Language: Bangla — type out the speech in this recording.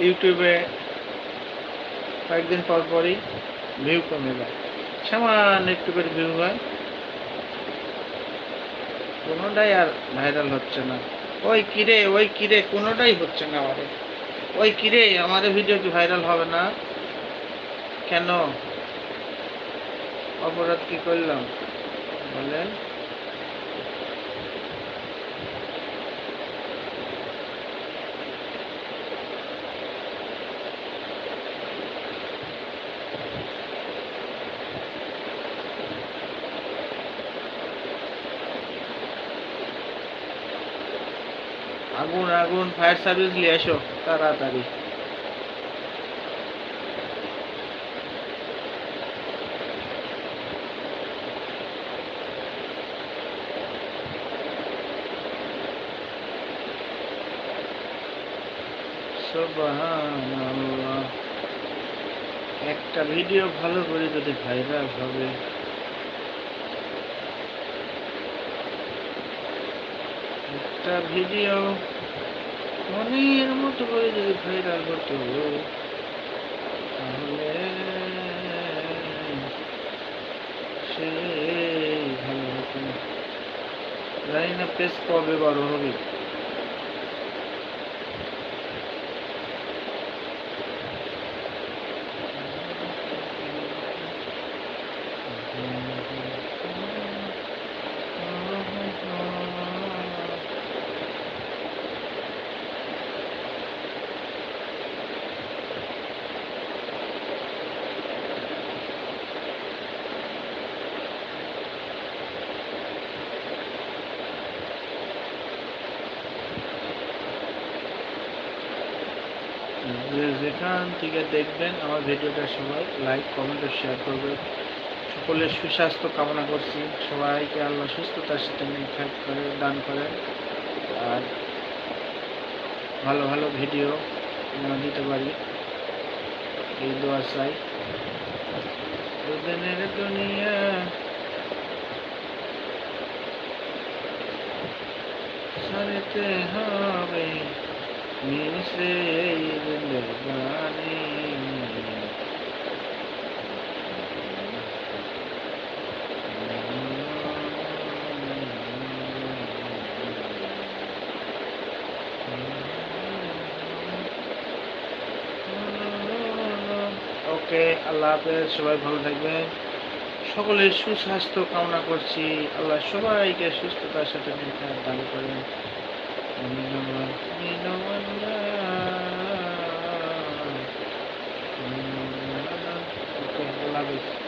ইউটিউবে কয়েকদিন পর পরই ভিউ কমে যায়। সামান্য একটু করে ভিউ হয়। কোনোটাই আর ভাইরাল হচ্ছে না। ওই কিরে ওই কিরে, কোনোটাই হচ্ছে না আমাদের। ওই কিরে, আমাদের ভিডিও কি ভাইরাল হবে না? কেন? অপরাধ কি করলাম? বলেন। আগুন আগুন ফায়ার সার্ভিস নিয়ে এসো তাড়াতাড়ি। একটা ভিডিও ভালো করে যদি ভাইরাল হবে। একটা ভিডিও মনের মতো করে যদি ভাইরাল হতো, তাহলে সেই ভালো হতো জানি না পেজ কবে বড় হবে। যেখান থেকে দেখবেন আমার ভিডিওটা সবাই লাইক কমেন্ট শেয়ার করবেন। সকলের সুস্বাস্থ্য কামনা করছি। সবাইকে আল্লাহ সুস্থতার সাথে নির্ধার করে, দান করেন। আর ভালো ভালো ভিডিও দিতে পারি। এই দোয়া চাই। দুদিনের দুনিয়া। সারিতে হবে। ওকে, আল্লাহ হাফেজ, সবাই ভালো থাকবেন। সকলের সুস্বাস্থ্য কামনা করছি। আল্লাহ সবাইকে সুস্থতার সাথে দান করেন। হবে